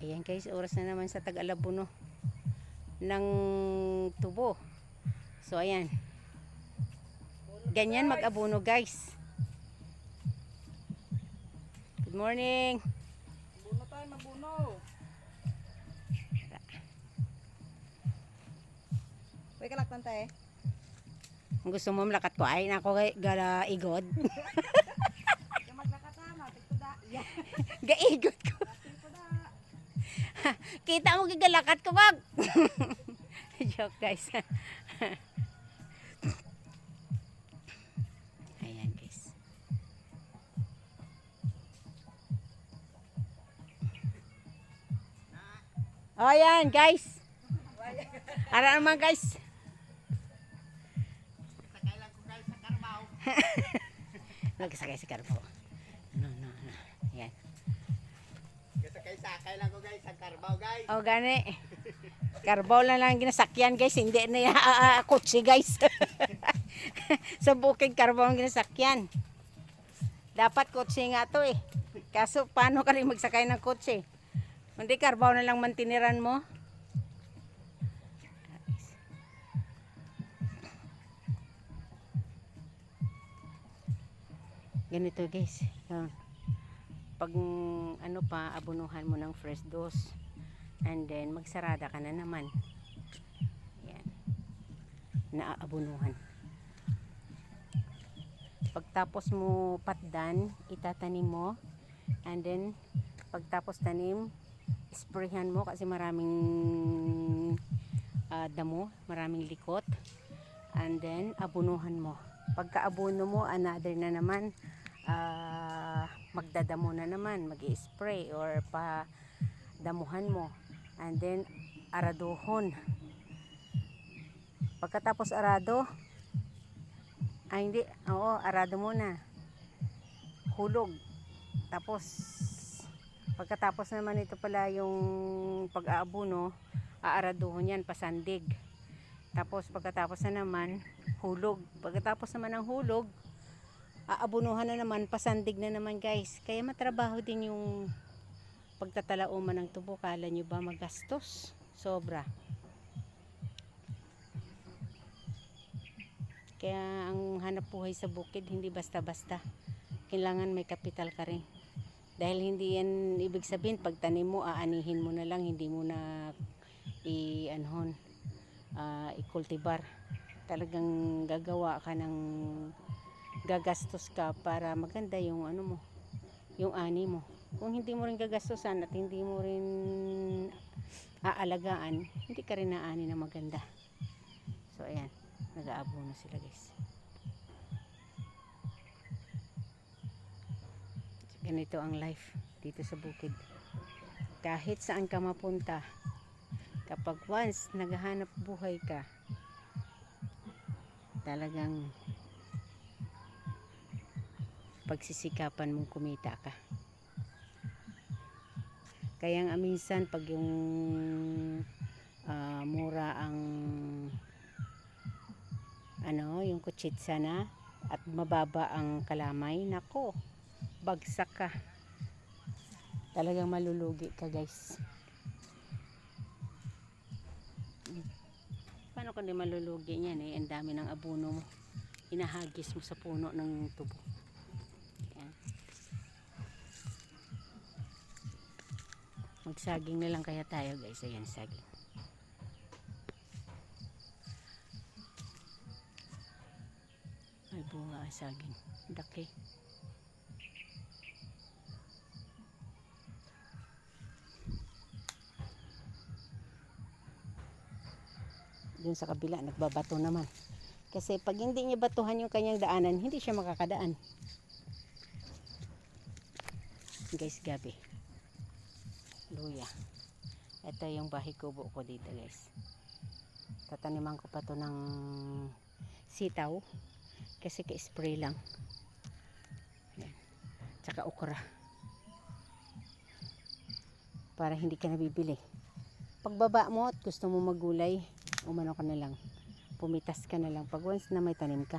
Ayan guys, oras na naman sa Tag-Alabuno ng tubo. So ayan. Ganyan mag-abuno guys. Good morning. Buno tayo, mabuno. Uy, kalaktan tayo. Kung gusto mo malakat ko ay nako gala igod. Yung maglakatama, tikto da. Kita mo gigalakat ko bag. Joke guys. Ayan guys. Oh, guys. Ara naman guys. Sakailan ko guys sa karbaw. Nagsakay si Carbo. No, no. Lang ko guys sa karbaw guys. Oh, gani. Carbo lang lang ginasakyan guys. Hindi na ya, uh, kotse guys. Sa bukid carbo ang ginasakyan. Dapat kotse nga to eh. Kaso paano ka rin magsakay ng kotse? Hindi carbo na lang mantiniran mo. Ganito guys. Yan. Pag ano pa, abunuhan mo ng fresh dose. And then, magsarada ka na naman. Yan. Naaabunuhan. Pagtapos mo patdan, itatanim mo. And then, pagtapos tanim, sprayhan mo kasi maraming ah, damo, maraming likot. And then, abunuhan mo. Pagka-abuno mo, another na naman, ah, magdadamo na naman, mag spray or pa damuhan mo. And then, araduhon. Pagkatapos arado, ay hindi, oo, arado muna. Hulog. Tapos, pagkatapos naman ito pala yung pag-aabuno, aaraduhon yan, pasandig. Tapos, pagkatapos na naman, hulog. Pagkatapos naman ng hulog, aabunuhan na naman, pasandig na naman guys. Kaya matrabaho din yung pagtatalauman ng tubo. Kala nyo ba magastos? Sobra. Kaya ang hanap buhay sa bukid, hindi basta-basta. Kailangan may kapital ka rin. Dahil hindi yan ibig sabihin, pag tanim mo, aanihin mo na lang, hindi mo na i-anhon, ah, i-cultivar. Talagang gagawa ka ng gagastos ka para maganda yung ano mo, yung ani mo. Kung hindi mo rin gagastosan at hindi mo rin aalagaan, hindi ka rin naani na maganda. So ayan, nag-aabono sila guys. Ganito ang life dito sa bukid. Kahit saan ka mapunta, kapag once naghahanap buhay ka, talagang pagsisikapan mong kumita ka. Kaya nga minsan pag yung ah, mura ang ano, yung kutsitsa na at mababa ang kalamay, nako, bagsak ka. Talagang malulugi ka guys. Paano kung di malulugi niyan eh? Ang dami ng abuno mo. Inahagis mo sa puno ng tubo. Magsaging na lang kaya tayo guys. Ayan, saging. May bunga saging. Daki. Dun sa kabila, nagbabato naman. Kasi pag hindi niya batuhan yung kanyang daanan, hindi siya makakadaan. Guys, gabi. Luya. Ito yung bahay kubo ko dito guys. Tataniman ko pa to ng sitaw. Kasi ka-spray lang. Yan. Tsaka okra. Para hindi ka nabibili. Pagbaba mo at gusto mo magulay, umano ka na lang. Pumitas ka na lang. Pag once na may tanim ka.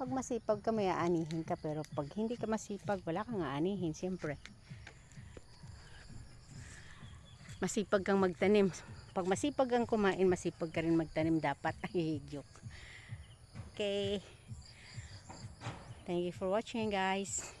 Pag masipag ka, may aanihin ka. Pero pag hindi ka masipag, wala kang aanihin, siyempre. Masipag kang magtanim. Pag masipag kang kumain, masipag ka rin magtanim dapat. Ay, joke. Okay. Thank you for watching guys.